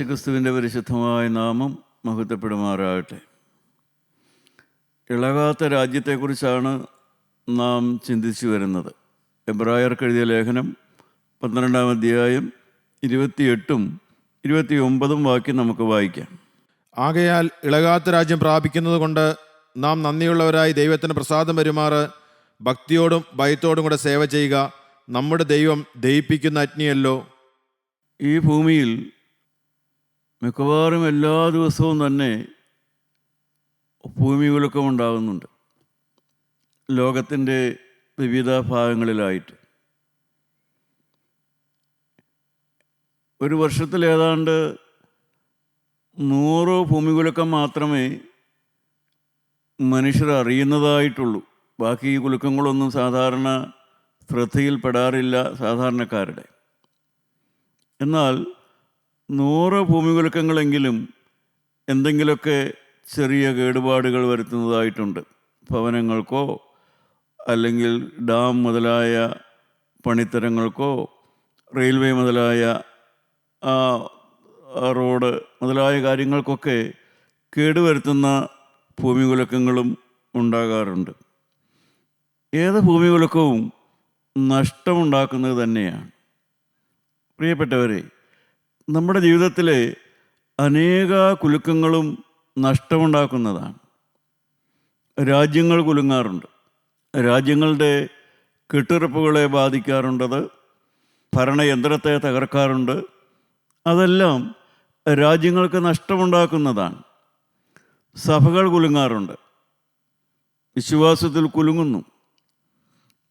യേശുക്രിസ്തുവിന്റെ പരിശുദ്ധമായ നാമം മഹത്വപ്പെടുമാറാകട്ടെ. ഇളകാത്ത രാജ്യത്തെക്കുറിച്ചാണ് നാം ചിന്തിച്ചു വരുന്നത്. എബ്രായർക്ക് എഴുതിയ ലേഖനം പന്ത്രണ്ടാം അധ്യായം ഇരുപത്തിയെട്ടും ഇരുപത്തി ഒമ്പതും വാക്യം നമുക്ക് വായിക്കാം. ആകയാൽ ഇളകാത്ത രാജ്യം പ്രാപിക്കുന്നത് കൊണ്ട് നാം നന്ദിയുള്ളവരായി ദൈവത്തിന് പ്രസാദം വരുമാറ് ഭക്തിയോടും ഭയത്തോടും കൂടെ സേവ ചെയ്യുക നമ്മുടെ ദൈവം ദയിപ്പിക്കുന്ന അഗ്നിയല്ലോ. ഈ ഭൂമിയിൽ മിക്കവാറും എല്ലാ ദിവസവും തന്നെ ഭൂമികുലുക്കം ഉണ്ടാകുന്നുണ്ട്. ലോകത്തിന്റെ വിവിധ ഭാഗങ്ങളിലായിട്ട്. ഒരു വർഷത്തിൽ ഏതാണ്ട് നൂറ് ഭൂമികുലുക്കം മാത്രമേ മനുഷ്യർ അറിയുന്നതായിട്ടുള്ളൂ. ബാക്കി ഈ കുലുക്കങ്ങളൊന്നും സാധാരണ ശ്രദ്ധയിൽപ്പെടാറില്ല സാധാരണക്കാരുടെ. എന്നാൽ നൂറ് ഭൂമികുലുക്കങ്ങളെങ്കിലും എന്തെങ്കിലുമൊക്കെ ചെറിയ കേടുപാടുകൾ വരുത്തുന്നതായിട്ടുണ്ട്. ഭവനങ്ങൾക്കോ അല്ലെങ്കിൽ ഡാം മുതലായ പണിത്തരങ്ങൾക്കോ റെയിൽവേ മുതലായ റോഡ് മുതലായ കാര്യങ്ങൾക്കൊക്കെ കേടുവരുത്തുന്ന ഭൂമികുലക്കങ്ങളും ഉണ്ടാകാറുണ്ട്. ഏത് ഭൂമികുലക്കവും നഷ്ടമുണ്ടാക്കുന്നത് തന്നെയാണ്. പ്രിയപ്പെട്ടവരെ നമ്മുടെ ജീവിതത്തിലെ അനേക കുലുക്കങ്ങളും നഷ്ടമുണ്ടാക്കുന്നതാണ്. രാജ്യങ്ങൾ കുലുങ്ങാറുണ്ട്. രാജ്യങ്ങളുടെ കെട്ടുറപ്പുകളെ ബാധിക്കാറുണ്ടത് ഭരണയന്ത്രത്തെ തകർക്കാറുണ്ട്. അതെല്ലാം രാജ്യങ്ങൾക്ക് നഷ്ടമുണ്ടാക്കുന്നതാണ്. സഭകൾ കുലുങ്ങാറുണ്ട്. വിശ്വാസത്തിൽ കുലുങ്ങുന്നു.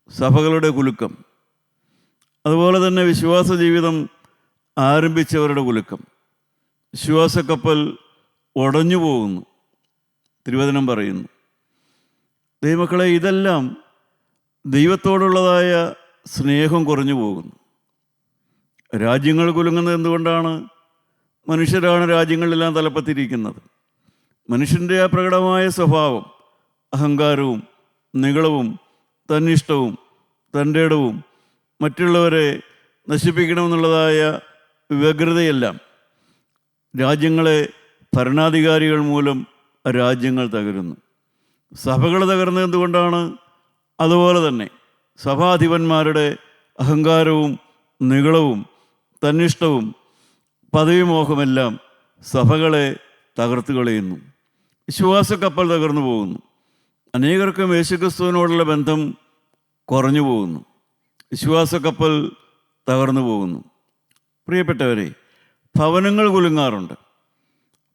സഭകളുടെ കുലുക്കം. അതുപോലെ തന്നെ വിശ്വാസ ജീവിതം ആരംഭിച്ചവരുടെ കുലുക്കം. വിശ്വാസക്കപ്പൽ ഉടഞ്ഞു പോകുന്നു. തിരുവചനം പറയുന്നു. ദൈവമക്കളെ ഇതെല്ലാം ദൈവത്തോടുള്ളതായ സ്നേഹം കുറഞ്ഞു പോകുന്നു. രാജ്യങ്ങൾ കുലുങ്ങുന്നത് എന്തുകൊണ്ടാണ്? മനുഷ്യരാണ് രാജ്യങ്ങളിലെല്ലാം തലപ്പത്തിരിക്കുന്നത്. മനുഷ്യന്റെ ആ പ്രകടമായ സ്വഭാവം അഹങ്കാരവും നികളവും തന്നിഷ്ടവും തന്റെ ഇടവും മറ്റുള്ളവരെ നശിപ്പിക്കണമെന്നുള്ളതായ വ്യഗ്രതയെല്ലാം രാജ്യങ്ങളെ ഭരണാധികാരികൾ മൂലം രാജ്യങ്ങൾ തകരുന്നു. സഭകൾ തകർന്നത് എന്തുകൊണ്ടാണ്? അതുപോലെ തന്നെ സഭാധിപന്മാരുടെ അഹങ്കാരവും നികളവും തന്നിഷ്ടവും പദവിമോഹമെല്ലാം സഭകളെ തകർത്തു കളയുന്നു. വിശ്വാസക്കപ്പൽ തകർന്നു പോകുന്നു. അനേകർക്കും യേശുക്രിസ്തുവിനോടുള്ള ബന്ധം കുറഞ്ഞു പോകുന്നു. വിശ്വാസക്കപ്പൽ തകർന്നു പോകുന്നു. പ്രിയപ്പെട്ടവരെ ഭവനങ്ങൾ കുലുങ്ങാറുണ്ട്.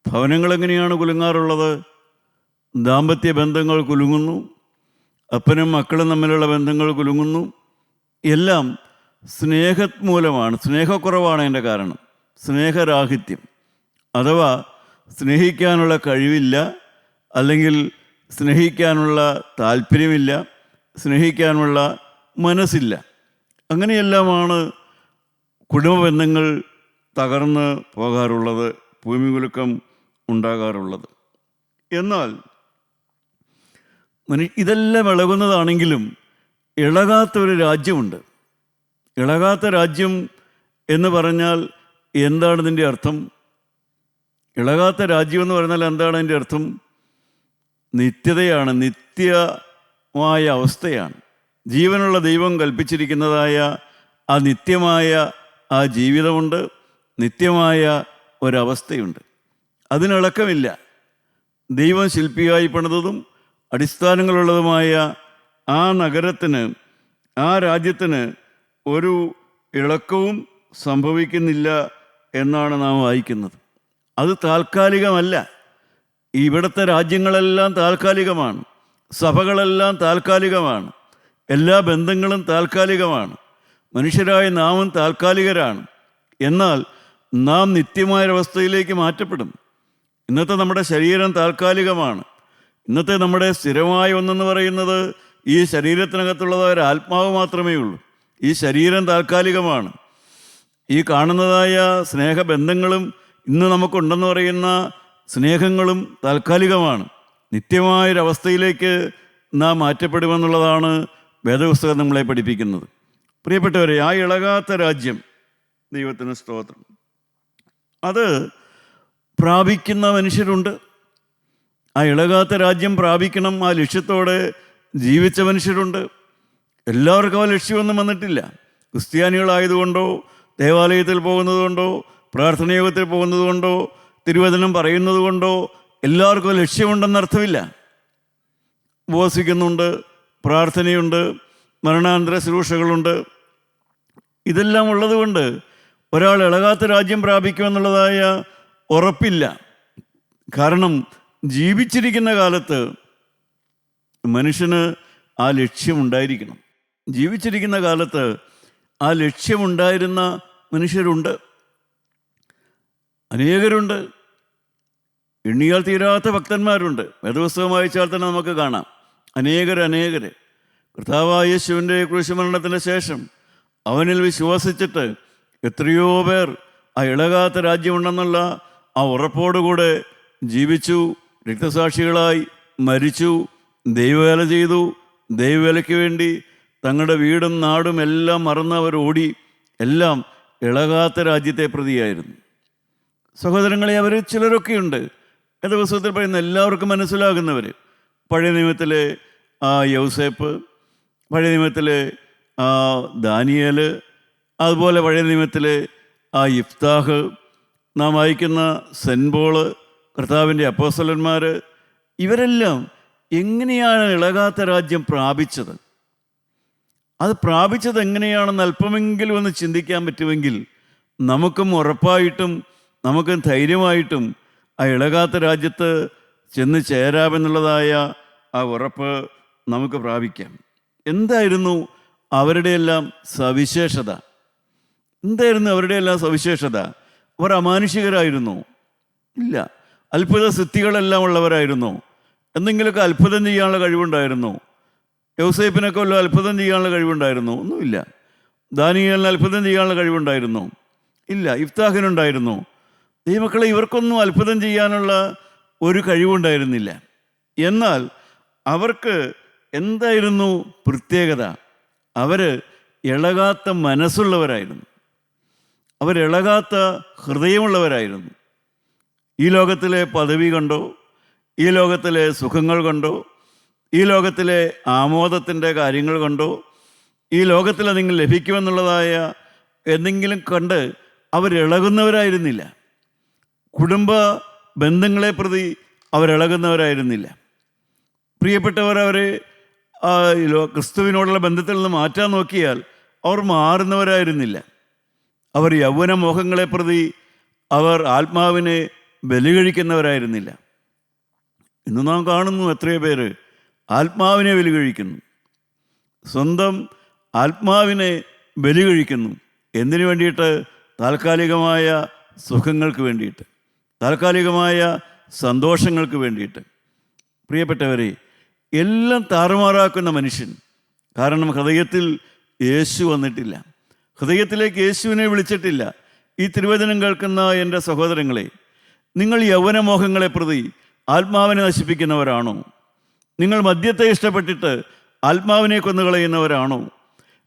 ഭവനങ്ങൾ എങ്ങനെയാണ് കുലുങ്ങാറുള്ളത്? ദാമ്പത്യ ബന്ധങ്ങൾ കുലുങ്ങുന്നു. അപ്പനും മക്കളും തമ്മിലുള്ള ബന്ധങ്ങൾ കുലുങ്ങുന്നു. എല്ലാം സ്നേഹ മൂലമാണ് സ്നേഹക്കുറവാണ് എന്റെ കാരണം. സ്നേഹരാഹിത്യം. അഥവാ സ്നേഹിക്കാനുള്ള കഴിവില്ല അല്ലെങ്കിൽ സ്നേഹിക്കാനുള്ള താല്പര്യമില്ല സ്നേഹിക്കാനുള്ള മനസ്സില്ല. അങ്ങനെയെല്ലാമാണ് കുടുംബ ബന്ധങ്ങൾ തകർന്ന് പോകാറുള്ളത് ഭൂമികുലുക്കം ഉണ്ടാകാറുള്ളത്. എന്നാൽ മനു ഇതെല്ലാം ഇളകുന്നതാണെങ്കിലും ഇളകാത്ത ഒരു രാജ്യമുണ്ട്. ഇളകാത്ത രാജ്യം എന്ന് പറഞ്ഞാൽ എന്താണ് ഇതിന്റെ അർത്ഥം? ഇളകാത്ത രാജ്യം എന്ന് പറഞ്ഞാൽ എന്താണ് അതിന്റെ അർത്ഥം? നിത്യതയാണ് നിത്യമായ അവസ്ഥയാണ്. ജീവനുള്ള ദൈവം കൽപ്പിച്ചിരിക്കുന്നതായ ആ നിത്യമായ ആ ജീവിതമുണ്ട്. നിത്യമായ ഒരവസ്ഥയുണ്ട്. അതിനിളക്കമില്ല. ദൈവം ശില്പിയായി പണിതതും അടിസ്ഥാനങ്ങളുള്ളതുമായ ആ നഗരത്തിന് ആ രാജ്യത്തിന് ഒരു ഇളക്കവും സംഭവിക്കുന്നില്ല എന്നാണ് നാം വായിക്കുന്നത്. അത് താൽക്കാലികമല്ല. ഇവിടുത്തെ രാജ്യങ്ങളെല്ലാം താൽക്കാലികമാണ്. സഭകളെല്ലാം താൽക്കാലികമാണ്. എല്ലാ ബന്ധങ്ങളും താൽക്കാലികമാണ്. മനുഷ്യരായ നാമും താൽക്കാലികരാണ്. എന്നാൽ നാം നിത്യമായൊരവസ്ഥയിലേക്ക് മാറ്റപ്പെടും. ഇന്നത്തെ നമ്മുടെ ശരീരം താൽക്കാലികമാണ്. ഇന്നത്തെ നമ്മുടെ സ്ഥിരമായ ഒന്നെന്ന് പറയുന്നത് ഈ ശരീരത്തിനകത്തുള്ളതായ ഒരു ആത്മാവ് മാത്രമേ ഉള്ളൂ. ഈ ശരീരം താൽക്കാലികമാണ്. ഈ കാണുന്നതായ സ്നേഹബന്ധങ്ങളും ഇന്ന് നമുക്കുണ്ടെന്ന് പറയുന്ന സ്നേഹങ്ങളും താൽക്കാലികമാണ്. നിത്യമായൊരവസ്ഥയിലേക്ക് നാം മാറ്റപ്പെടുമെന്നുള്ളതാണ് വേദപുസ്തകം നമ്മളെ പഠിപ്പിക്കുന്നത്. പ്രിയപ്പെട്ടവരെ ആ ഇളകാത്ത രാജ്യം ദൈവത്തിന് സ്തോത്രം. അത് പ്രാപിക്കുന്ന മനുഷ്യരുണ്ട്. ആ ഇളകാത്ത രാജ്യം പ്രാപിക്കണം ആ ലക്ഷ്യത്തോടെ ജീവിച്ച മനുഷ്യരുണ്ട്. എല്ലാവർക്കും ആ ലക്ഷ്യമൊന്നും വന്നിട്ടില്ല. ക്രിസ്ത്യാനികളായതുകൊണ്ടോ ദേവാലയത്തിൽ പോകുന്നതുകൊണ്ടോ പ്രാർത്ഥനയോഗത്തിൽ പോകുന്നതുകൊണ്ടോ തിരുവചനം പറയുന്നത് കൊണ്ടോ എല്ലാവർക്കും ലക്ഷ്യമുണ്ടെന്നർത്ഥമില്ല ഉപവസിക്കുന്നുണ്ട് പ്രാർത്ഥനയുണ്ട് മരണാന്തര ശുശ്രൂഷകളുണ്ട്. ഇതെല്ലാം ഉള്ളതുകൊണ്ട് ഒരാൾ ഇളകാത്ത രാജ്യം പ്രാപിക്കുമെന്നുള്ളതായ ഉറപ്പില്ല. കാരണം ജീവിച്ചിരിക്കുന്ന കാലത്ത് മനുഷ്യന് ആ ലക്ഷ്യമുണ്ടായിരിക്കണം ജീവിച്ചിരിക്കുന്ന കാലത്ത് ആ ലക്ഷ്യമുണ്ടായിരുന്ന മനുഷ്യരുണ്ട്. അനേകരുണ്ട്. എണ്ണിയാൽ തീരാത്ത ഭക്തന്മാരുണ്ട്. വേദപുസ്തകം വായിച്ചാൽ തന്നെ നമുക്ക് കാണാം. അനേകർ അനേകർ കർത്താവായ യേശുവിന്റെ കുരിശുമരണത്തിന് ശേഷം അവനിൽ വിശ്വസിച്ചിട്ട് എത്രയോ പേർ ആ ഇളകാത്ത രാജ്യമുണ്ടെന്നുള്ള ആ ഉറപ്പോടുകൂടെ ജീവിച്ചു രക്തസാക്ഷികളായി മരിച്ചു ദൈവവേല ചെയ്തു ദൈവവേലയ്ക്ക് വേണ്ടി തങ്ങളുടെ വീടും നാടും എല്ലാം മറന്നവരോടി എല്ലാം ഇളകാത്ത രാജ്യത്തെ പ്രതിയായിരുന്നു. സഹോദരങ്ങളെ അവർ ചിലരൊക്കെയുണ്ട്. ഏത് പുസ്തകത്തിൽ പറയുന്ന എല്ലാവർക്കും മനസ്സിലാകുന്നവർ പഴയ നിയമത്തിലെ ആ യൗസേപ്പ് പഴയ നിയമത്തിലെ ദാനിയേൽ അതുപോലെ പഴയ നിയമത്തിൽ ആ ഇഫ്താഹ് നാം വായിക്കുന്ന സെൻബോൾ കർത്താവിന്റെ അപ്പോസലന്മാർ ഇവരെല്ലാം എങ്ങനെയാണ് ഇളകാത്ത രാജ്യം പ്രാപിച്ചത്? അത് പ്രാപിച്ചത് എങ്ങനെയാണെന്ന് അല്പമെങ്കിലും ഒന്ന് ചിന്തിക്കാൻ പറ്റുമെങ്കിൽ നമുക്കും ഉറപ്പായിട്ടും നമുക്കും ധൈര്യമായിട്ടും ആ ഇളകാത്ത രാജ്യത്ത് ചെന്ന് ചേരാമെന്നുള്ളതായ ആ ഉറപ്പ് നമുക്ക് പ്രാപിക്കാം. എന്തായിരുന്നു അവരുടെയെല്ലാം സവിശേഷത. എന്തായിരുന്നു അവരുടെയെല്ലാം സവിശേഷത? അവർ അമാനുഷികരായിരുന്നു. ഇല്ല. അത്ഭുത സിദ്ധികളെല്ലാം ഉള്ളവരായിരുന്നു. എന്തെങ്കിലുമൊക്കെ അത്ഭുതം ചെയ്യാനുള്ള കഴിവുണ്ടായിരുന്നു. യൗസേപ്പിനൊക്കെ വല്ല അത്ഭുതം ചെയ്യാനുള്ള കഴിവുണ്ടായിരുന്നു. ഒന്നുമില്ല. ദാനിയലിന് അത്ഭുതം ചെയ്യാനുള്ള കഴിവുണ്ടായിരുന്നു. ഇല്ല. ഇഫ്താഹിനുണ്ടായിരുന്നു. ദൈവമക്കളെ ഇവർക്കൊന്നും അത്ഭുതം ചെയ്യാനുള്ള ഒരു കഴിവുണ്ടായിരുന്നില്ല. എന്നാൽ അവർക്ക് എന്തായിരുന്നു പ്രത്യേകത? അവർ ഇളകാത്ത മനസ്സുള്ളവരായിരുന്നു. അവരിളകാത്ത ഹൃദയമുള്ളവരായിരുന്നു. ഈ ലോകത്തിലെ പദവി കണ്ടോ? ഈ ലോകത്തിലെ സുഖങ്ങൾ കണ്ടോ? ഈ ലോകത്തിലെ ആമോദത്തിന്റെ കാര്യങ്ങൾ കണ്ടോ? ഈ ലോകത്തിൽ നിങ്ങൾ ലഭിക്കുമെന്നുള്ളതായ എന്തെങ്കിലും കണ്ട് അവരിളകുന്നവരായിരുന്നില്ല കുടുംബ ബന്ധങ്ങളെ പ്രതി അവരിളകുന്നവരായിരുന്നില്ല പ്രിയപ്പെട്ടവർ അവരെ ക്രിസ്തുവിനോടുള്ള ബന്ധത്തിൽ നിന്ന് മാറ്റാൻ നോക്കിയാൽ അവർ മാറുന്നവരായിരുന്നില്ല. അവർ യൗവന മോഹങ്ങളെ പ്രതി അവർ ആത്മാവിനെ ബലികഴിക്കുന്നവരായിരുന്നില്ല. ഇന്ന് നാം കാണുന്നു എത്രയോ പേര് ആത്മാവിനെ ബലികഴിക്കുന്നു. സ്വന്തം ആത്മാവിനെ ബലികഴിക്കുന്നു. എന്തിനു വേണ്ടിയിട്ട്? താൽക്കാലികമായ സുഖങ്ങൾക്ക് വേണ്ടിയിട്ട്. താൽക്കാലികമായ സന്തോഷങ്ങൾക്ക് വേണ്ടിയിട്ട്. പ്രിയപ്പെട്ടവരെ എല്ലാം താറുമാറാക്കുന്ന മനുഷ്യൻ. കാരണം ഹൃദയത്തിൽ യേശു വന്നിട്ടില്ല. ഹൃദയത്തിലേക്ക് യേശുവിനെ വിളിച്ചിട്ടില്ല. ഈ തിരുവചനം കേൾക്കുന്ന എന്റെ സഹോദരങ്ങളെ നിങ്ങൾ യൗവനമോഹങ്ങളെ പ്രതി ആത്മാവിനെ നശിപ്പിക്കുന്നവരാണോ? നിങ്ങൾ മദ്യത്തെ ഇഷ്ടപ്പെട്ടിട്ട് ആത്മാവിനെ കൊന്നുകളയുന്നവരാണോ?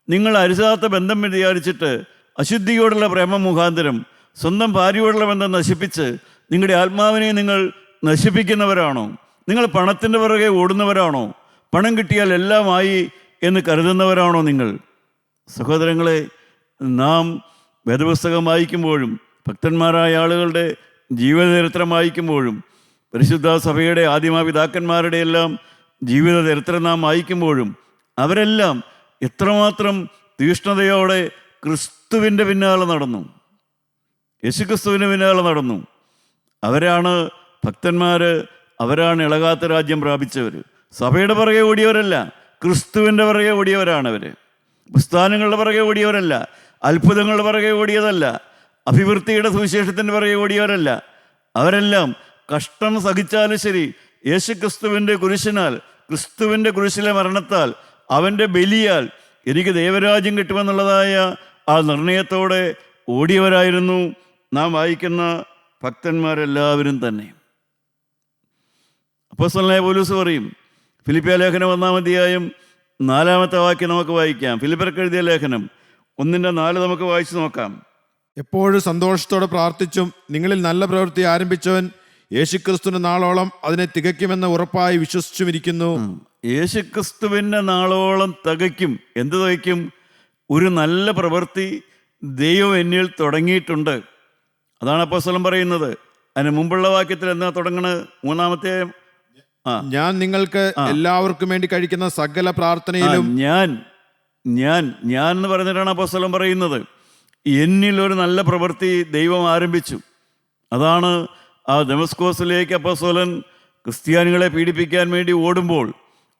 നിങ്ങൾ അരുതാത്ത ബന്ധം വിചാരിച്ചിട്ട് അശുദ്ധിയോടുള്ള പ്രേമ മുഖാന്തരം സ്വന്തം ഭാര്യയോടുള്ള ബന്ധം നശിപ്പിച്ച് നിങ്ങളുടെ ആത്മാവിനെ നിങ്ങൾ നശിപ്പിക്കുന്നവരാണോ? നിങ്ങൾ പണത്തിന്റെ പുറകെ ഓടുന്നവരാണോ? പണം കിട്ടിയാൽ എല്ലാമായി എന്ന് കരുതുന്നവരാണോ നിങ്ങൾ? സഹോദരങ്ങളെ നാം വേദപുസ്തകം വായിക്കുമ്പോഴും ഭക്തന്മാരായ ആളുകളുടെ ജീവചരിത്രം വായിക്കുമ്പോഴും പരിശുദ്ധ സഭയുടെ ആദിമാപിതാക്കന്മാരുടെ എല്ലാം ജീവിത ചരിത്രം നാം വായിക്കുമ്പോഴും അവരെല്ലാം എത്രമാത്രം തീഷ്ണതയോടെ ക്രിസ്തുവിന്റെ പിന്നാലെ നടന്നു. യേശുക്രിസ്തുവിന്റെ പിന്നാലെ നടന്നു. അവരാണ് ഭക്തന്മാർ അവരാണ് ഇളകാത്ത രാജ്യം പ്രാപിച്ചവർ സഭയുടെ പുറകെ ഓടിയവരല്ല ക്രിസ്തുവിന്റെ പുറകെ ഓടിയവരാണ് അവർ പുസ്താനങ്ങളുടെ പുറകെ ഓടിയവരല്ല അത്ഭുതങ്ങളുടെ പുറകെ ഓടിയതല്ല അഭിവൃദ്ധിയുടെ സുവിശേഷത്തിന്റെ പുറകെ ഓടിയവരല്ല. അവരെല്ലാം കഷ്ടം സഹിച്ചാലും ശരി യേശു ക്രിസ്തുവിന്റെ കുരിശിനാൽ ക്രിസ്തുവിന്റെ കുരിശിലെ മരണത്താൽ അവന്റെ ബലിയാൽ എനിക്ക് ദൈവരാജ്യം കിട്ടുമെന്നുള്ളതായ ആ നിർണയത്തോടെ ഓടിയവരായിരുന്നു നാം വായിക്കുന്ന ഭക്തന്മാരെല്ലാവരും തന്നെ. അപ്പോസ്തലനായ പോലീസ് പറയും ഫിലിപ്പിയ ലേഖനം ഒന്നാം അധ്യായം നാലാമത്തെ വാക്യം നമുക്ക് വായിക്കാം. ഫിലിപ്പർക്ക് എഴുതിയ ലേഖനം ഒന്നിന്റെ നാല് നമുക്ക് വായിച്ചു നോക്കാം. എപ്പോഴും സന്തോഷത്തോടെ പ്രാർത്ഥിച്ചും നിങ്ങളിൽ നല്ല പ്രവൃത്തി ആരംഭിച്ചവൻ യേശുക്രിസ്തുവിന്റെ നാളോളം അതിനെ തികയ്ക്കുമെന്ന് ഉറപ്പായി വിശ്വസിച്ചുമിരിക്കുന്നു. യേശുക്രിസ്തുവിന്റെ നാളോളം തികയ്ക്കും. എന്ത് തികയ്ക്കും? ഒരു നല്ല പ്രവൃത്തി ദൈവം എന്നിൽ തുടങ്ങിയിട്ടുണ്ട്. അതാണ് അപ്പോസ്തലൻ പറയുന്നത്. അതിന് മുമ്പുള്ള വാക്യത്തിൽ എന്താ തുടങ്ങണത്? മൂന്നാമത്തെ ഞാൻ നിങ്ങൾക്ക് എല്ലാവർക്കും വേണ്ടി കഴിക്കുന്ന സകല പ്രാർത്ഥനയിലും ഞാൻ ഞാൻ ഞാൻ എന്ന് പറഞ്ഞിട്ടാണ് അപ്പോസ്തലൻ പറയുന്നത്. എന്നിൽ ഒരു നല്ല പ്രവൃത്തി ദൈവം ആരംഭിച്ചു. അതാണ് ആ ഡെമസ്കോസിലേക്ക് അപ്പോസ്തലൻ ക്രിസ്ത്യാനികളെ പീഡിപ്പിക്കാൻ വേണ്ടി ഓടുമ്പോൾ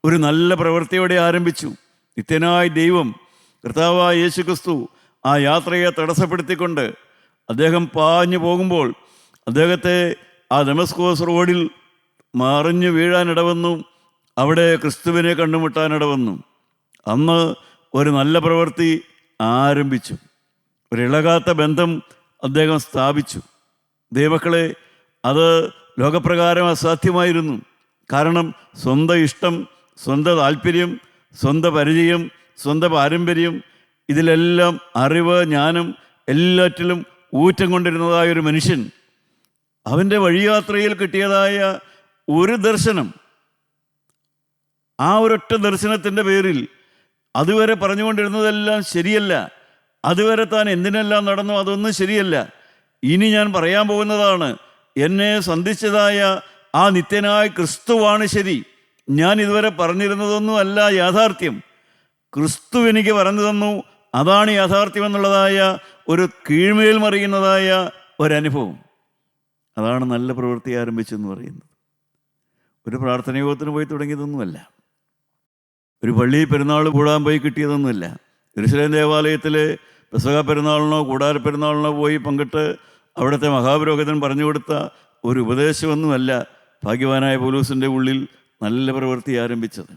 ഒരു നല്ല പ്രവൃത്തിയോടെ ആരംഭിച്ചു. നിത്യനായ ദൈവം കർത്താവായ യേശു ക്രിസ്തു ആ യാത്രയെ തടസ്സപ്പെടുത്തിക്കൊണ്ട് അദ്ദേഹം പാഞ്ഞു പോകുമ്പോൾ അദ്ദേഹത്തെ ആ ഡെമസ്കോസ് റോഡിൽ മറിഞ്ഞു വീഴാനിടവന്നു. അവിടെ ക്രിസ്തുവിനെ കണ്ടുമുട്ടാനിടവന്നു. അന്ന് ഒരു നല്ല പ്രവൃത്തി ആരംഭിച്ചു. ഒരു ഇളകാത്ത ബന്ധം അദ്ദേഹം സ്ഥാപിച്ചു. ദൈവക്കളെ അത് ലോകപ്രകാരം അസാധ്യമായിരുന്നു. കാരണം സ്വന്തം ഇഷ്ടം സ്വന്തം താല്പര്യം സ്വന്തം പരിചയം സ്വന്തം പാരമ്പര്യം ഇതിലെല്ലാം അറിവ് ജ്ഞാനം എല്ലാറ്റിലും ഊറ്റം കൊണ്ടിരുന്നതായ ഒരു മനുഷ്യൻ. അവന്റെ വഴിയാത്രയിൽ കിട്ടിയതായ ഒരു ദർശനം. ആ ഒരൊറ്റ ദർശനത്തിന്റെ പേരിൽ അതുവരെ പറഞ്ഞുകൊണ്ടിരുന്നതെല്ലാം ശരിയല്ല. അതുവരെ താൻ എന്തിനെല്ലാം നടന്നു അതൊന്നും ശരിയല്ല. ഇനി ഞാൻ പറയാൻ പോകുന്നതാണ് എന്നെ സന്ധിച്ചതായ ആ നിത്യനായ ക്രിസ്തുവാണ് ശരി. ഞാൻ ഇതുവരെ പറഞ്ഞിരുന്നതൊന്നും അല്ല യാഥാർത്ഥ്യം. ക്രിസ്തു എനിക്ക് പറഞ്ഞു തന്നു അതാണ് യാഥാർത്ഥ്യം എന്നുള്ളതായ ഒരു കീഴ്മേൽ മറിയുന്നതായ ഒരനുഭവം. അതാണ് നല്ല പ്രവൃത്തി ആരംഭിച്ചെന്ന് പറയുന്നത്. ഒരു പ്രാർത്ഥന യോഗത്തിന് പോയി തുടങ്ങിയതൊന്നുമല്ല. ഒരു പള്ളി പെരുന്നാൾ കൂടാൻ പോയി കിട്ടിയതൊന്നുമല്ല. എരുസലേം ദേവാലയത്തിൽ പെസക പെരുന്നാളിനോ കൂടാര പെരുന്നാളിനോ പോയി പങ്കിട്ട് അവിടുത്തെ മഹാപുരോഹിതൻ പറഞ്ഞു കൊടുത്ത ഒരു ഉപദേശമൊന്നുമല്ല ഭാഗ്യവാനായ പോലൂസിന്റെ ഉള്ളിൽ നല്ല പ്രവൃത്തി ആരംഭിച്ചത്.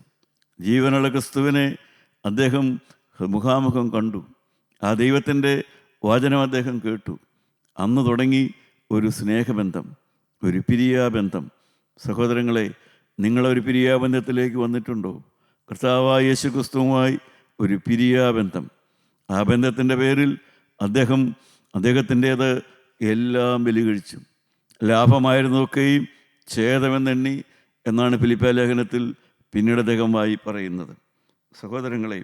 ജീവനുള്ള ക്രിസ്തുവിനെ അദ്ദേഹം മുഖാമുഖം കണ്ടു. ആ ദൈവത്തിന്റെ വാചനം അദ്ദേഹം കേട്ടു. അന്ന് തുടങ്ങി ഒരു സ്നേഹബന്ധം ഒരു പിരിയാബന്ധം സഹോദരങ്ങളെ നിങ്ങളൊരു പിരിയാബന്ധത്തിലേക്ക് വന്നിട്ടുണ്ടോ? കർത്താവായ യേശു ക്രിസ്തുവുമായി ഒരു പിരിയാബന്ധം ആ ബന്ധത്തിന്റെ പേരിൽ അദ്ദേഹം അദ്ദേഹത്തിന്റേത് എല്ലാം ബലികഴിച്ചു. ലാഭമായിരുന്നൊക്കെയും ഛേദമെന്നെണ്ണി എന്നാണ് ഫിലിപ്പ ലേഖനത്തിൽ പിന്നീട് അദ്ദേഹമായി പറയുന്നത്. സഹോദരങ്ങളെ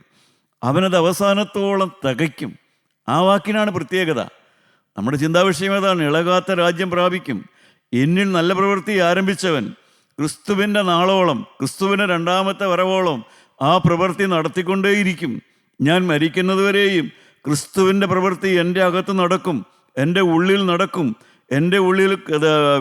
അവനത് അവസാനത്തോളം തകയ്ക്കും. ആ വാക്കിനാണ് പ്രത്യേകത. നമ്മുടെ ചിന്താവിഷയം ഏതാണ്? ഇളകാത്ത രാജ്യം പ്രാപിക്കും. എന്നിൽ നല്ല പ്രവൃത്തി ആരംഭിച്ചവൻ. ക്രിസ്തുവിന്റെ നാളോളം ക്രിസ്തുവിന്റെ രണ്ടാമത്തെ വരവോളം ആ പ്രവൃത്തി നടത്തിക്കൊണ്ടേയിരിക്കും. ഞാൻ മരിക്കുന്നതുവരെയും ക്രിസ്തുവിന്റെ പ്രവൃത്തി എന്റെ അകത്ത് നടക്കും. എന്റെ ഉള്ളിൽ നടക്കും. എന്റെ ഉള്ളിൽ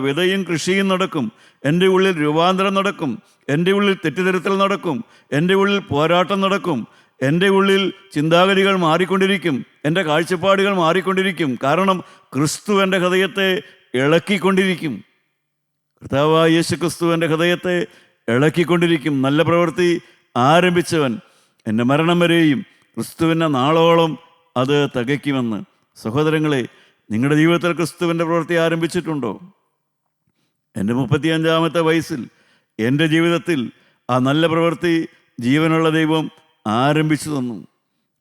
വിതയും കൃഷിയും നടക്കും. എന്റെ ഉള്ളിൽ രൂപാന്തരം നടക്കും. എന്റെ ഉള്ളിൽ തെറ്റിദ്ധരുത്തൽ നടക്കും. എന്റെ ഉള്ളിൽ പോരാട്ടം നടക്കും. എന്റെ ഉള്ളിൽ ചിന്താഗതികൾ മാറിക്കൊണ്ടിരിക്കും. എന്റെ കാഴ്ചപ്പാടുകൾ മാറിക്കൊണ്ടിരിക്കും. കാരണം ക്രിസ്തു എന്റെ ഹൃദയത്തെ ഇളക്കിക്കൊണ്ടിരിക്കും. കർത്താവായ യേശു ക്രിസ്തു എന്റെ ഹൃദയത്തെ ഇളക്കിക്കൊണ്ടിരിക്കും. നല്ല പ്രവൃത്തി ആരംഭിച്ചവൻ എന്റെ മരണം വരെയും ക്രിസ്തുവിന്റെ നാളോളം അത് തികയ്ക്കുമെന്ന്. സഹോദരങ്ങളെ നിങ്ങളുടെ ജീവിതത്തിൽ ക്രിസ്തുവിന്റെ പ്രവൃത്തി ആരംഭിച്ചിട്ടുണ്ടോ? എന്റെ മുപ്പത്തിയഞ്ചാമത്തെ വയസ്സിൽ എന്റെ ജീവിതത്തിൽ ആ നല്ല പ്രവൃത്തി ജീവനുള്ള ദൈവം ആരംഭിച്ചു തന്നു.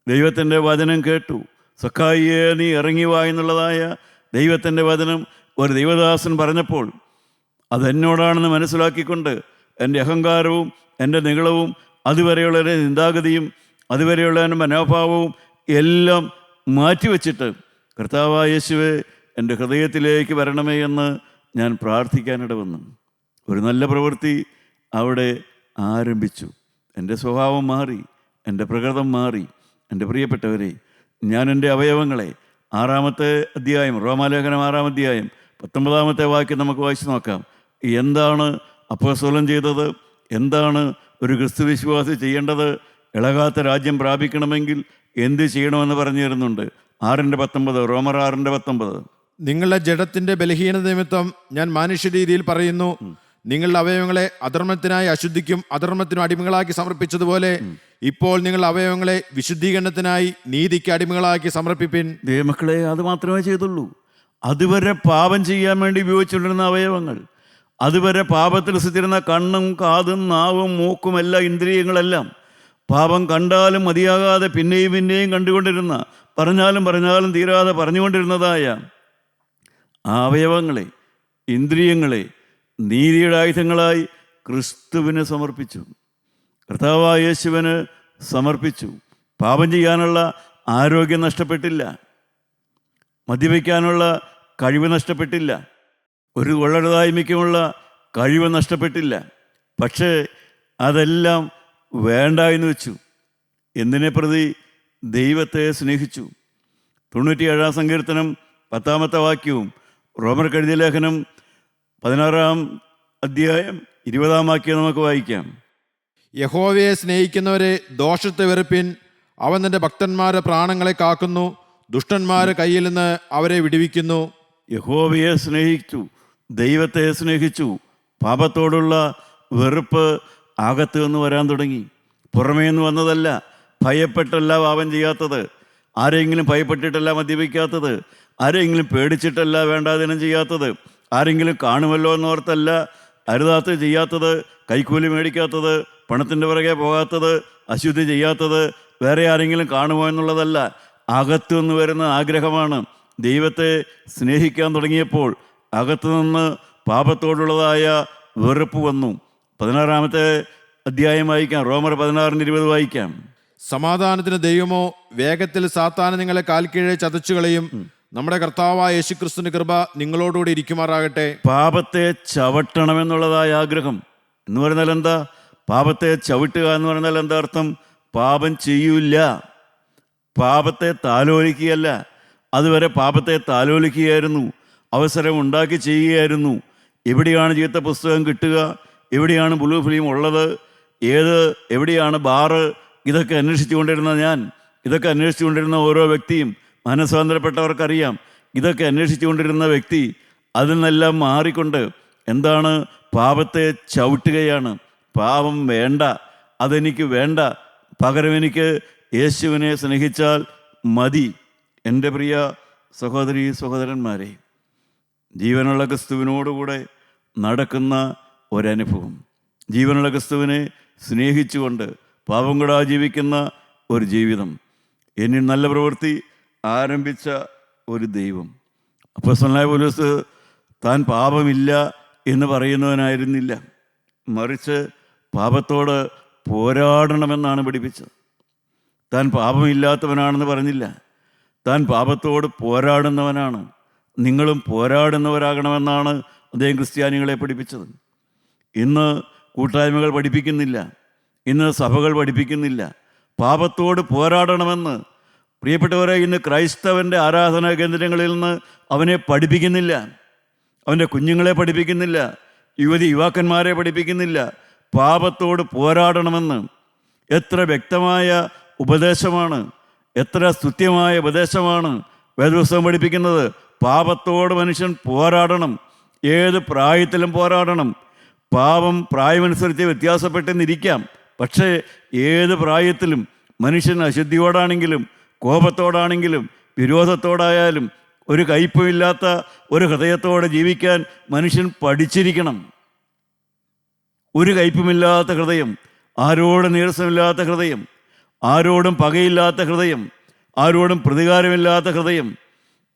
ദൈവത്തിന്റെ വചനം കേട്ടു. സഖായിയെ നീ ഇറങ്ങി വാ എന്നുള്ളതായ ദൈവത്തിന്റെ വചനം ഒരു ദൈവദാസൻ പറഞ്ഞപ്പോൾ അതെന്നോടാണെന്ന് മനസ്സിലാക്കിക്കൊണ്ട് എന്റെ അഹങ്കാരവും എന്റെ നികളവും അതുവരെയുള്ള എന്റെ ചിന്താഗതിയും അതുവരെയുള്ള എന്റെ മനോഭാവവും എല്ലാം മാറ്റിവെച്ചിട്ട് കർത്താവായ യേശുവെ എന്റെ ഹൃദയത്തിലേക്ക് വരണമേ എന്ന് ഞാൻ പ്രാർത്ഥിക്കാനിട വന്നു ഒരു നല്ല പ്രവൃത്തി അവിടെ ആരംഭിച്ചു. എന്റെ സ്വഭാവം മാറി എന്റെ പ്രകൃതം മാറി. എന്റെ പ്രിയപ്പെട്ടവരെ ഞാൻ എന്റെ അവയവങ്ങളെ ആറാമത്തെ അധ്യായം റോമാലേഖനം ആറാം അധ്യായം പത്തൊമ്പതാമത്തെ വാക്യം നമുക്ക് വായിച്ചു നോക്കാം. എന്താണ് അപ്പോസ്തലൻ ചെയ്തത്? എന്താണ് ഒരു ക്രിസ്തു വിശ്വാസി ചെയ്യേണ്ടത്? ഇളകാത്ത രാജ്യം പ്രാപിക്കണമെങ്കിൽ എന്ത് ചെയ്യണമെന്ന് പറഞ്ഞു തരുന്നുണ്ട് ആറിന്റെ പത്തൊമ്പത് റോമർ ആറിന്റെ പത്തൊമ്പത്. നിങ്ങളുടെ ജഡത്തിന്റെ ബലഹീനത നിമിത്തം ഞാൻ മാനുഷ്യ രീതിയിൽ പറയുന്നു നിങ്ങളുടെ അവയവങ്ങളെ അധർമ്മത്തിനായി അശുദ്ധിക്കും അധർമ്മത്തിനും അടിമകളാക്കി സമർപ്പിച്ചതുപോലെ ഇപ്പോൾ നിങ്ങൾ അവയവങ്ങളെ വിശുദ്ധീകരണത്തിനായി നീതിക്ക് അടിമകളാക്കി സമർപ്പിപ്പിൻ. ദൈവമക്കളെ അത് മാത്രമേ ചെയ്തുള്ളൂ. അതുവരെ പാപം ചെയ്യാൻ വേണ്ടി ഉപയോഗിച്ചുകൊണ്ടിരുന്ന അവയവങ്ങൾ അതുവരെ പാപത്തിൽ സ്ഥിതിരുന്ന കണ്ണും കാതും നാവും മൂക്കും എല്ലാ ഇന്ദ്രിയങ്ങളെല്ലാം പാപം കണ്ടാലും മതിയാകാതെ പിന്നെയും പിന്നെയും കണ്ടുകൊണ്ടിരുന്ന പറഞ്ഞാലും പറഞ്ഞാലും തീരാതെ പറഞ്ഞുകൊണ്ടിരുന്നതായ അവയവങ്ങളെ ഇന്ദ്രിയങ്ങളെ നീതിയുടെ ആയുധങ്ങളായി ക്രിസ്തുവിന് സമർപ്പിച്ചു. കർത്താവായ യേശുവിന് സമർപ്പിച്ചു. പാപം ചെയ്യാനുള്ള ആരോഗ്യം നഷ്ടപ്പെട്ടില്ല. മദ്യപിക്കാനുള്ള കഴിവ് നഷ്ടപ്പെട്ടില്ല. ഒരു കൊള്ളരുതായ്മയ്ക്കുമുള്ള കഴിവ് നഷ്ടപ്പെട്ടില്ല. പക്ഷേ അതെല്ലാം വേണ്ട എന്ന് വെച്ചു. എന്തിനെ പ്രതി ദൈവത്തെ സ്നേഹിച്ചു. തൊണ്ണൂറ്റിയേഴാം സങ്കീർത്തനം പത്താമത്തെ വാക്യവും റോമർ കഴുതിയ ലേഖനം പതിനാറാം അധ്യായം ഇരുപതാം വാക്യം നമുക്ക് വായിക്കാം. യഹോവയെ സ്നേഹിക്കുന്നവരെ ദോഷത്തെ വെറുപ്പിൻ അവൻ തന്റെ ഭക്തന്മാരെ പ്രാണങ്ങളെ കാക്കുന്നു. ദുഷ്ടന്മാരെ കയ്യിൽ നിന്ന് അവരെ വിടുവിക്കുന്നു. യഹോവയെ സ്നേഹിച്ചു ദൈവത്തെ സ്നേഹിച്ചു പാപത്തോടുള്ള വെറുപ്പ് അകത്ത് നിന്ന് വരാൻ തുടങ്ങി. പുറമേ നിന്ന് വന്നതല്ല ഭയപ്പെട്ടല്ല പാപം ചെയ്യാത്തത്. ആരെങ്കിലും ഭയപ്പെട്ടിട്ടല്ല മദ്യപിക്കാത്തത്. ആരെങ്കിലും പേടിച്ചിട്ടല്ല വേണ്ടാതിനം ചെയ്യാത്തത്. ആരെങ്കിലും കാണുമല്ലോ എന്നോർത്തല്ല അരുതാത്ത ചെയ്യാത്തത് കൈക്കൂലി മേടിക്കാത്തത് പണത്തിന്റെ പുറകെ പോകാത്തത് അശുദ്ധി ചെയ്യാത്തത്. വേറെ ആരെങ്കിലും കാണുമോ എന്നുള്ളതല്ല അകത്തുനിന്ന് വരുന്ന ആഗ്രഹമാണ്. ദൈവത്തെ സ്നേഹിക്കാൻ തുടങ്ങിയപ്പോൾ അകത്തുനിന്ന് പാപത്തോടുള്ളതായ വെറുപ്പ് വന്നു. പതിനാറാമത്തെ അധ്യായം വായിക്കാം. റോമർ പതിനാറിന് ഇരുപത് വായിക്കാം. സമാധാനത്തിന് ദൈവമോ വേഗത്തിൽ സാത്താന് നിങ്ങളെ കാൽക്കീഴെ ചതച്ചുകളയും നമ്മുടെ കർത്താവായ യേശുക്രിസ്തുവിന്റെ കൃപ നിങ്ങളോടുകൂടി ഇരിക്കുമാറാകട്ടെ. പാപത്തെ ചവിട്ടണമെന്നുള്ളതായ ആഗ്രഹം. എന്ന് പറഞ്ഞാൽ എന്താ? പാപത്തെ ചവിട്ടുക എന്ന് പറഞ്ഞാൽ എന്താ അർത്ഥം? പാപം ചെയ്യൂല. പാപത്തെ താലോലിക്കുകയല്ല. അതുവരെ പാപത്തെ താലോലിക്കുകയായിരുന്നു. അവസരം ഉണ്ടാക്കി ചെയ്യുകയായിരുന്നു. എവിടെയാണ് ജീവിത പുസ്തകം കിട്ടുക? എവിടെയാണ് ബ്ലൂ ഫിലിം ഉള്ളത്? ഏത് എവിടെയാണ് ബാറ് ഇതൊക്കെ അന്വേഷിച്ചുകൊണ്ടിരുന്ന ഞാൻ ഇതൊക്കെ അന്വേഷിച്ചുകൊണ്ടിരുന്ന ഓരോ വ്യക്തിയും മനസ്സാന്തരപ്പെട്ടവർക്കറിയാം ഇതൊക്കെ അന്വേഷിച്ചുകൊണ്ടിരുന്ന വ്യക്തി അതിൽ നിന്നെല്ലാം മാറിക്കൊണ്ട് എന്താണ്? പാപത്തെ ചവിട്ടുകയാണ്. പാപം വേണ്ട. അതെനിക്ക് വേണ്ട. പകരം എനിക്ക് യേശുവിനെ സ്നേഹിച്ചാൽ മതി എന്റെ പ്രിയ സഹോദരി സഹോദരന്മാരെ. ജീവനുള്ള ക്രിസ്തുവിനോടുകൂടെ നടക്കുന്ന ഒരനുഭവം. ജീവനുള്ള ക്രിസ്തുവിനെ സ്നേഹിച്ചുകൊണ്ട് പാപം കൂടാ ജീവിക്കുന്ന ഒരു ജീവിതം. എന്നിൽ നല്ല പ്രവൃത്തി ആരംഭിച്ച ഒരു ദൈവം. അപ്പോസ്തലനായ പോലീസ് താൻ പാപമില്ല എന്ന് പറയുന്നവനായിരുന്നില്ല. മറിച്ച് പാപത്തോട് പോരാടണമെന്നാണ് പഠിപ്പിച്ചത്. താൻ പാപമില്ലാത്തവനാണെന്ന് പറഞ്ഞില്ല. താൻ പാപത്തോട് പോരാടുന്നവനാണ്. നിങ്ങളും പോരാടുന്നവരാകണമെന്നാണ് അദ്ദേഹം ക്രിസ്ത്യാനികളെ പഠിപ്പിച്ചത്. ഇന്ന് കൂട്ടായ്മകൾ പഠിപ്പിക്കുന്നില്ല. ഇന്ന് സഭകൾ പഠിപ്പിക്കുന്നില്ല. പാപത്തോട് പോരാടണമെന്ന് പ്രിയപ്പെട്ടവരെ ഇന്ന് ക്രൈസ്തവന്റെ ആരാധനാ കേന്ദ്രങ്ങളിൽ നിന്ന് അവനെ പഠിപ്പിക്കുന്നില്ല. അവന്റെ കുഞ്ഞുങ്ങളെ പഠിപ്പിക്കുന്നില്ല. യുവതി യുവാക്കന്മാരെ പഠിപ്പിക്കുന്നില്ല. പാപത്തോട് പോരാടണമെന്ന് എത്ര വ്യക്തമായ ഉപദേശമാണ്. എത്ര സ്തുത്യമായ ഉപദേശമാണ്. വേദപുസ്തകം പഠിപ്പിക്കുന്നത് പാപത്തോട് മനുഷ്യൻ പോരാടണം. ഏത് പ്രായത്തിലും പോരാടണം. പാപം പ്രായമനുസരിച്ച് വ്യത്യാസപ്പെട്ടെന്നിരിക്കാം പക്ഷേ ഏത് പ്രായത്തിലും മനുഷ്യൻ അശുദ്ധിയോടാണെങ്കിലും കോപത്തോടാണെങ്കിലും വിരോധത്തോടായാലും ഒരു കയ്പുമില്ലാത്ത ഒരു ഹൃദയത്തോടെ ജീവിക്കാൻ മനുഷ്യൻ പഠിച്ചിരിക്കണം. ഒരു കയ്പുമില്ലാത്ത ഹൃദയം ആരോട് നീരസമില്ലാത്ത ഹൃദയം ആരോടും പകയില്ലാത്ത ഹൃദയം ആരോടും പ്രതികാരമില്ലാത്ത ഹൃദയം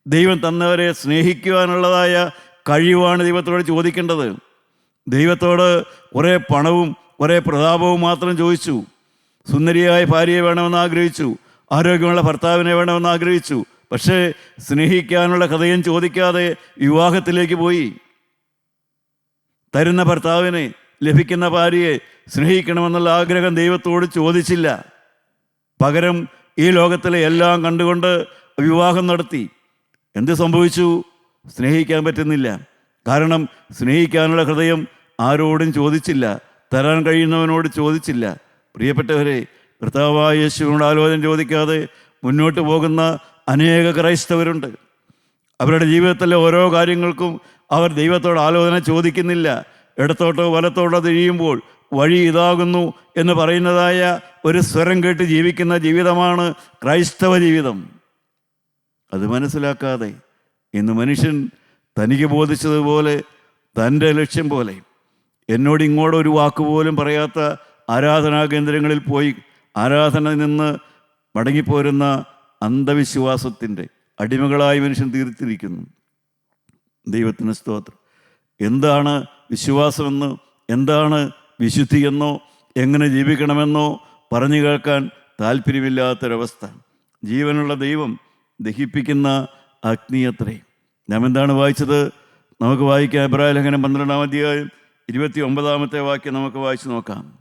ദൈവം തന്നവരെ സ്നേഹിക്കുവാനുള്ളതായ കഴിവാണ് ദൈവത്തോട് ചോദിക്കേണ്ടത്. ദൈവത്തോട് കുറേ പണവും കുറേ പ്രതാപവും മാത്രം ചോദിച്ചു. സുന്ദരിയായ ഭാര്യയെ വേണമെന്ന് ആഗ്രഹിച്ചു. ആരോഗ്യമുള്ള ഭർത്താവിനെ വേണമെന്ന് ആഗ്രഹിച്ചു. പക്ഷേ സ്നേഹിക്കാനുള്ള ഹൃദയം ചോദിക്കാതെ വിവാഹത്തിലേക്ക് പോയി. തരുന്ന ഭർത്താവിനെ ലഭിക്കുന്ന ഭാര്യയെ സ്നേഹിക്കണമെന്നുള്ള ആഗ്രഹം ദൈവത്തോട് ചോദിച്ചില്ല. പകരം ഈ ലോകത്തിലെ എല്ലാം കണ്ടുകൊണ്ട് വിവാഹം നടത്തി. എന്ത് സംഭവിച്ചു? സ്നേഹിക്കാൻ പറ്റുന്നില്ല. കാരണം സ്നേഹിക്കാനുള്ള ഹൃദയം ആരോടും ചോദിച്ചില്ല. തരാൻ കഴിയുന്നവനോട് ചോദിച്ചില്ല. പ്രിയപ്പെട്ടവരെ കർത്താവായ യേശുവിനോട് ആലോചന ചോദിക്കാതെ മുന്നോട്ട് പോകുന്ന അനേക ക്രൈസ്തവരുണ്ട്. അവരുടെ ജീവിതത്തിലെ ഓരോ കാര്യങ്ങൾക്കും അവർ ദൈവത്തോട് ആലോചന ചോദിക്കുന്നില്ല. ഇടത്തോട്ടോ വലത്തോട്ടോ തിരിയുമ്പോൾ വഴി ഇതാകുന്നു എന്ന് പറയുന്നതായ ഒരു സ്വരം കേട്ട് ജീവിക്കുന്ന ജീവിതമാണ് ക്രൈസ്തവ ജീവിതം. അത് മനസ്സിലാക്കാതെ ഇന്ന് മനുഷ്യൻ തനിക്ക് ബോധിച്ചതുപോലെ തന്റെ ലക്ഷ്യം പോലെ എന്നോട് ഇങ്ങോട്ട് ഒരു വാക്ക് പോലും പറയാത്ത ആരാധനാ കേന്ദ്രങ്ങളിൽ പോയി ആരാധന നിന്ന് മടങ്ങിപ്പോരുന്ന അന്ധവിശ്വാസത്തിന്റെ അടിമകളായി മനുഷ്യൻ തീർത്തിരിക്കുന്നു. ദൈവത്തിന് സ്തോത്രം. എന്താണ് വിശ്വാസമെന്ന്? എന്താണ് വിശുദ്ധിയെന്നോ എങ്ങനെ ജീവിക്കണമെന്നോ പറഞ്ഞു കേൾക്കാൻ താല്പര്യമില്ലാത്തൊരവസ്ഥ. ജീവനുള്ള ദൈവം ദഹിപ്പിക്കുന്ന അഗ്നിയത്രേ. നാം എന്താണ് വായിച്ചത്? നമുക്ക് വായിക്കാം എബ്രാഹിം ലേഖനം പന്ത്രണ്ടാം അധ്യായം ഇരുപത്തി ഒമ്പതാമത്തെ വാക്യം നമുക്ക് വായിച്ചു നോക്കാം.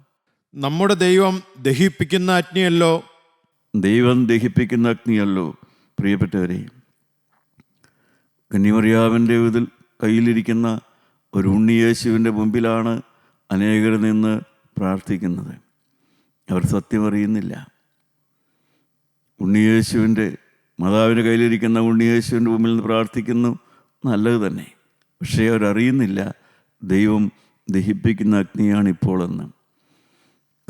നമ്മുടെ ദൈവം ദഹിപ്പിക്കുന്ന അഗ്നിയല്ലോ? ദൈവം ദഹിപ്പിക്കുന്ന അഗ്നിയല്ലോ. പ്രിയപ്പെട്ടവരെ കന്യമറിയാവിന്റെ ഇതിൽ കയ്യിലിരിക്കുന്ന ഒരു ഉണ്ണിയേശുവിന്റെ മുമ്പിലാണ് അനേകർ നിന്ന് പ്രാർത്ഥിക്കുന്നത്. അവർ സത്യം അറിയുന്നില്ല. ഉണ്ണിയേശുവിന്റെ മാതാവിന്റെ കയ്യിലിരിക്കുന്ന ഉണ്ണിയേശുവിന്റെ മുമ്പിൽ നിന്ന് പ്രാർത്ഥിക്കുന്നു നല്ലത് തന്നെ. പക്ഷേ അവരറിയുന്നില്ല ദൈവം ദഹിപ്പിക്കുന്ന അഗ്നിയാണ് ഇപ്പോഴെന്ന്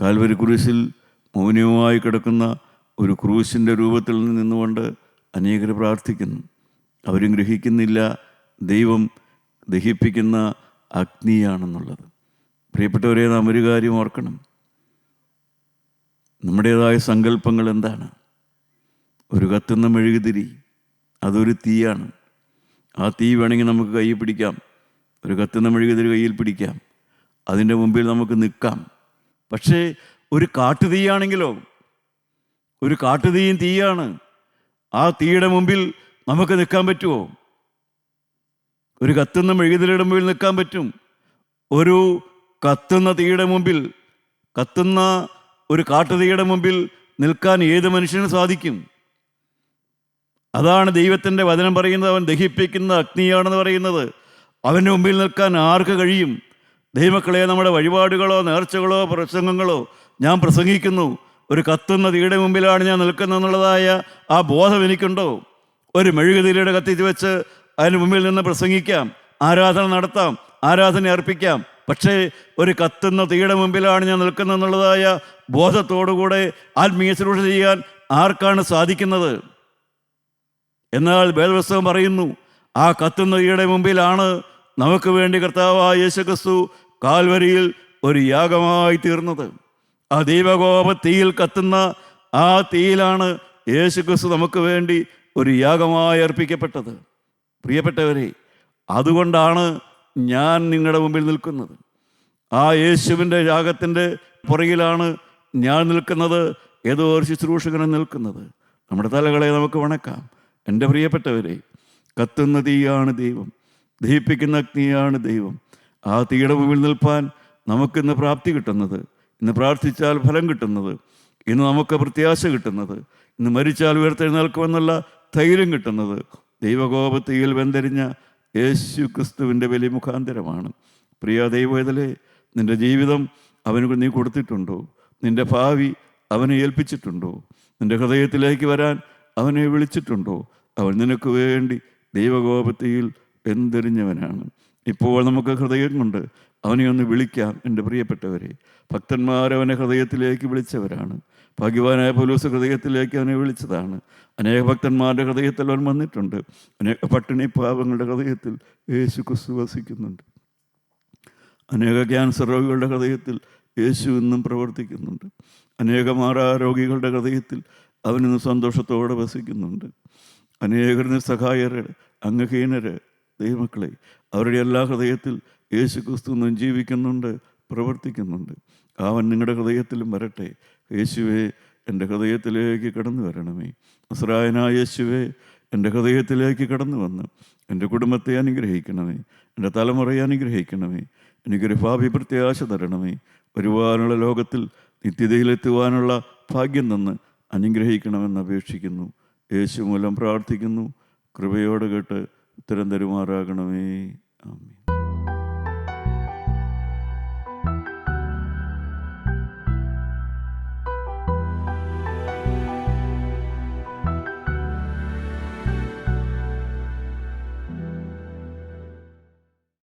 കാൽവരി കുരിശിൽ മൗനവുമായി കിടക്കുന്ന ഒരു ക്രൂശിന്റെ രൂപത്തിൽ നിന്നുകൊണ്ട് അനേകർ പ്രാർത്ഥിക്കുന്നു. അവരും ഗ്രഹിക്കുന്നില്ല ദൈവം ദഹിപ്പിക്കുന്ന അഗ്നിയാണെന്നുള്ളത്. പ്രിയപ്പെട്ടവരെ നാം ഒരു കാര്യം ഓർക്കണം. നമ്മുടേതായ സങ്കല്പങ്ങൾ എന്താണ്? ഒരു കത്തുന്ന മെഴുകുതിരി അതൊരു തീയാണ്. ആ തീ വേണമെങ്കിൽ നമുക്ക് കയ്യിൽ പിടിക്കാം. ഒരു കത്തുന്ന മെഴുകുതിരി കയ്യിൽ പിടിക്കാം. അതിന്റെ മുമ്പിൽ നമുക്ക് നിൽക്കാം. പക്ഷേ ഒരു കാട്ടുതീയാണെങ്കിലോ? ഒരു കാട്ടുതീയും തീയാണ്. ആ തീയുടെ മുമ്പിൽ നമുക്ക് നിൽക്കാൻ പറ്റുമോ? ഒരു കത്തുന്ന മെഴുകുതിരിയുടെ മുമ്പിൽ നിൽക്കാൻ പറ്റും. ഒരു കത്തുന്ന തീയുടെ മുമ്പിൽ കത്തുന്ന ഒരു കാട്ടുതീയുടെ മുമ്പിൽ നിൽക്കാൻ ഏത് മനുഷ്യനും സാധിക്കും? അതാണ് ദൈവത്തിന്റെ വചനം പറയുന്നത്. അവൻ ദഹിപ്പിക്കുന്ന അഗ്നിയാണെന്ന് പറയുന്നത്. അവന്റെ മുമ്പിൽ നിൽക്കാൻ ആർക്ക് കഴിയും? ദൈവക്കളെ നമ്മുടെ വഴിപാടുകളോ നേർച്ചകളോ പ്രസംഗങ്ങളോ ഞാൻ പ്രസംഗിക്കുന്നു. ഒരു കത്തുന്ന തീയുടെ മുമ്പിലാണ് ഞാൻ നിൽക്കുന്നതെന്നുള്ളതായ ആ ബോധം എനിക്കുണ്ടോ? ഒരു മെഴുകുതിരിയുടെ കത്തിച്ച് വെച്ച് അതിന് മുമ്പിൽ നിന്ന് പ്രസംഗിക്കാം. ആരാധന നടത്താം. ആരാധന അർപ്പിക്കാം. പക്ഷേ ഒരു കത്തുന്ന തീയുടെ മുമ്പിലാണ് ഞാൻ നിൽക്കുന്നതെന്നുള്ളതായ ബോധത്തോടുകൂടെ ആത്മീയ ശുശ്രൂഷ ചെയ്യാൻ ആർക്കാണ് സാധിക്കുന്നത്? എന്നാൽ വേദപുസ്തകം പറയുന്നു ആ കത്തുന്ന തീയുടെ മുമ്പിലാണ് നമുക്ക് വേണ്ടി കർത്താവായ യേശുക്രിസ്തു കാൽവരിയിൽ ഒരു യാഗമായി തീർന്നത്. ആ ദൈവകോപ തീയിൽ കത്തുന്ന ആ തീയിലാണ് യേശുക്രിസ്തു നമുക്ക് വേണ്ടി ഒരു യാഗമായി അർപ്പിക്കപ്പെട്ടത്. പ്രിയപ്പെട്ടവരെ അതുകൊണ്ടാണ് ഞാൻ നിങ്ങളുടെ മുമ്പിൽ നിൽക്കുന്നത്. ആ യേശുവിന്റെ യാഗത്തിന്റെ പുറകിലാണ് ഞാൻ നിൽക്കുന്നത്. ഏതോ ഒരു ശുശ്രൂഷകനും നിൽക്കുന്നത്. നമ്മുടെ തലകളെ നമുക്ക് വണക്കാം. എന്റെ പ്രിയപ്പെട്ടവരെ കത്തുന്ന തീയാണ് ദൈവം. ദഹിപ്പിക്കുന്ന അഗ്നിയാണ് ദൈവം. ആ തീയുടെ മുമ്പിൽ നിൽപ്പാൻ നമുക്കിന്ന് പ്രാപ്തി കിട്ടുന്നത്. ഇന്ന് പ്രാർത്ഥിച്ചാൽ ഫലം കിട്ടുന്നത്. ഇന്ന് നമുക്ക് പ്രത്യാശ കിട്ടുന്നത്. ഇന്ന് മരിച്ചാൽ ഉയർത്തെഴുന്നേൽക്കുമെന്നുള്ള ധൈര്യം കിട്ടുന്നത്. ദൈവകോപത്തിയിൽ വെന്തരിഞ്ഞ യേശു ക്രിസ്തുവിന്റെ വലിയ മുഖാന്തരമാണ്. പ്രിയ ദൈവവേദലെ നിന്റെ ജീവിതം അവന് നീ കൊടുത്തിട്ടുണ്ടോ? നിന്റെ ഭാവി അവനെ ഏൽപ്പിച്ചിട്ടുണ്ടോ? നിന്റെ ഹൃദയത്തിലേക്ക് വരാൻ അവനെ വിളിച്ചിട്ടുണ്ടോ? അവൻ നിനക്ക് വേണ്ടി ദൈവകോപത്തിയിൽ എന്തെറിഞ്ഞവനാണ്. ഇപ്പോൾ നമുക്ക് ഹൃദയം കൊണ്ട് അവനെ ഒന്ന് വിളിക്കാം എന്റെ പ്രിയപ്പെട്ടവരെ. ഭക്തന്മാരവനെ ഹൃദയത്തിലേക്ക് വിളിച്ചവരാണ്. ഭാഗ്യവാനായ പൗലൂസ് ഹൃദയത്തിലേക്ക് അവനെ വിളിച്ചതാണ്. അനേക ഭക്തന്മാരുടെ ഹൃദയത്തിൽ അവൻ വന്നിട്ടുണ്ട്. അനേക പട്ടിണി പാവങ്ങളുടെ ഹൃദയത്തിൽ യേശു ക്രിസ്തു വസിക്കുന്നുണ്ട്. അനേക ക്യാൻസർ രോഗികളുടെ ഹൃദയത്തിൽ യേശു ഇന്നും പ്രവർത്തിക്കുന്നുണ്ട്. അനേക മാറാരോഗികളുടെ ഹൃദയത്തിൽ അവനിന്ന് സന്തോഷത്തോടെ വസിക്കുന്നുണ്ട്. അനേകർ നിസ്സഹായര് അംഗഹീനര് ദൈവമക്കളെ അവരുടെ എല്ലാ ഹൃദയത്തിൽ യേശു ക്രിസ്തു ജീവിക്കുന്നുണ്ട് പ്രവർത്തിക്കുന്നുണ്ട്. അവൻ നിങ്ങളുടെ ഹൃദയത്തിലും വരട്ടെ. യേശുവേ എന്റെ ഹൃദയത്തിലേക്ക് കടന്നു വരണമേ. അസ്രായനായ യേശുവെ എന്റെ ഹൃദയത്തിലേക്ക് കടന്നു വന്ന് എന്റെ കുടുംബത്തെ അനുഗ്രഹിക്കണമേ. എന്റെ തലമുറയെ അനുഗ്രഹിക്കണമേ. എനിക്കൊരു ഭാവി പ്രത്യാശ തരണമേ. വരുവാനുള്ള ലോകത്തിൽ നിത്യതയിലെത്തുവാനുള്ള ഭാഗ്യം തന്ന് അനുഗ്രഹിക്കണമെന്ന് അപേക്ഷിക്കുന്നു. യേശു മൂലം പ്രാർത്ഥിക്കുന്നു. കൃപയോട് കേട്ട് ഉത്തരം തരുമാറാകണമേ. ആമേ